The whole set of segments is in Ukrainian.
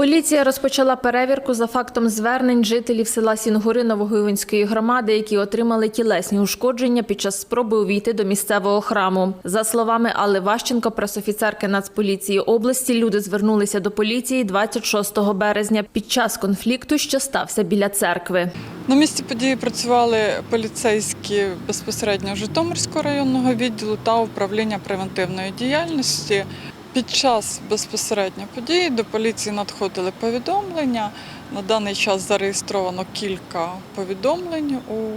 Поліція розпочала перевірку за фактом звернень жителів села Сінгури Новогуйвинської громади, які отримали тілесні ушкодження під час спроби увійти до місцевого храму. За словами Алли Ващенко, пресофіцерки Нацполіції області, люди звернулися до поліції 26 березня під час конфлікту, що стався біля церкви. На місці події працювали поліцейські безпосередньо Житомирського районного відділу та управління превентивної діяльності. Під час безпосередньо події до поліції надходили повідомлення. На даний час зареєстровано кілька повідомлень у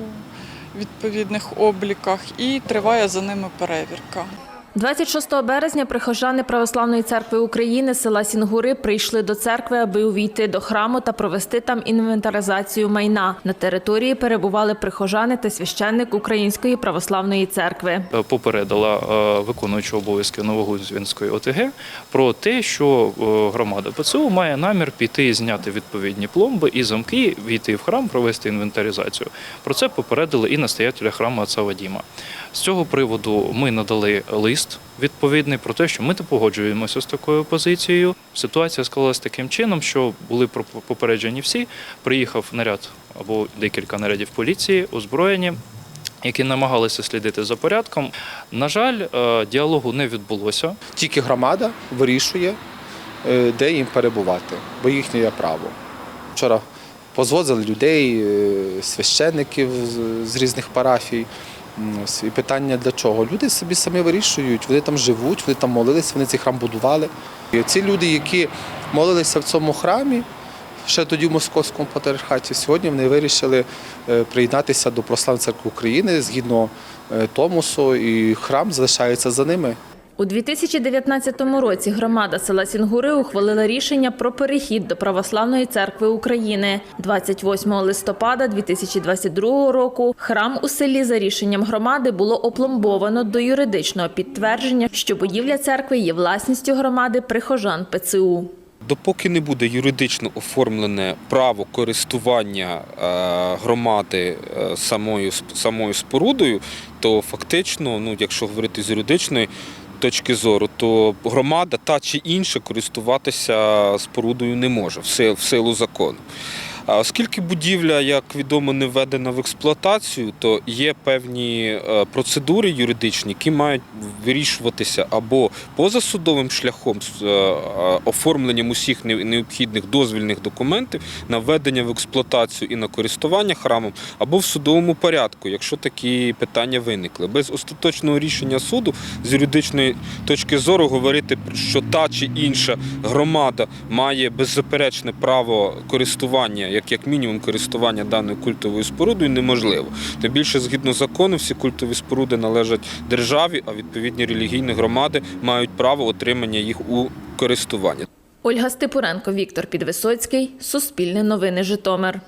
відповідних обліках і триває за ними перевірка. 26 березня прихожани Православної церкви України села Сінгури прийшли до церкви, аби увійти до храму та провести там інвентаризацію майна. На території перебували прихожани та священник Української православної церкви. Е, попередила е, виконуючого обов'язки Новогузвінської ОТГ про те, що е, громада ПЦУ має намір піти і зняти відповідні пломби і замки, війти в храм, провести інвентаризацію. Про це попередили і настоятеля храму отця Вадіма. З цього приводу ми надали лист відповідний про те, що ми не погоджуємося з такою позицією. Ситуація склалася таким чином, що були попереджені всі. Приїхав наряд або декілька нарядів поліції, озброєні які намагалися слідити за порядком. На жаль, е, діалогу не відбулося. Тільки громада вирішує, е, де їм перебувати, бо їхнє право. Вчора позвозили людей, е, священників з різних парафій. І питання для чого? Люди собі самі вирішують, вони там живуть, вони там молились, вони цей храм будували. І ці люди, які молилися в цьому храмі, ще тоді в Московському патріархаті, сьогодні вони вирішили е, приєднатися до Православної церкви України згідно е, Томосу, і храм залишається за ними. У 2019 році громада села Сінгури ухвалила рішення про перехід до Православної церкви України. 28 листопада 2022 року храм у селі за рішенням громади було опломбовано до юридичного підтвердження, що будівля церкви є власністю громади прихожан ПЦУ. Допоки не буде юридично оформлене право користування е, громади е, самою самою спорудою, то фактично, ну якщо говорити з юридичної точки зору, то громада та чи інша користуватися спорудою не може в сил- в силу закону. А Оскільки будівля, як відомо, не введена в експлуатацію, то є певні е, процедури юридичні, які мають вирішуватися або позасудовим шляхом з е, е, оформленням усіх необхідних дозвільних документів на введення в експлуатацію і на користування храмом, або в судовому порядку, якщо такі питання виникли. Без остаточного рішення суду з юридичної точки зору говорити, що та чи інша громада має беззаперечне право користування, як як мінімум користування даною культовою спорудою, неможливо. Тим більше, згідно закону, всі культові споруди належать державі, а відповідні релігійні громади мають право отримання їх у користування. Ольга Степуренко, Віктор Підвисоцький, Суспільне новини Житомир.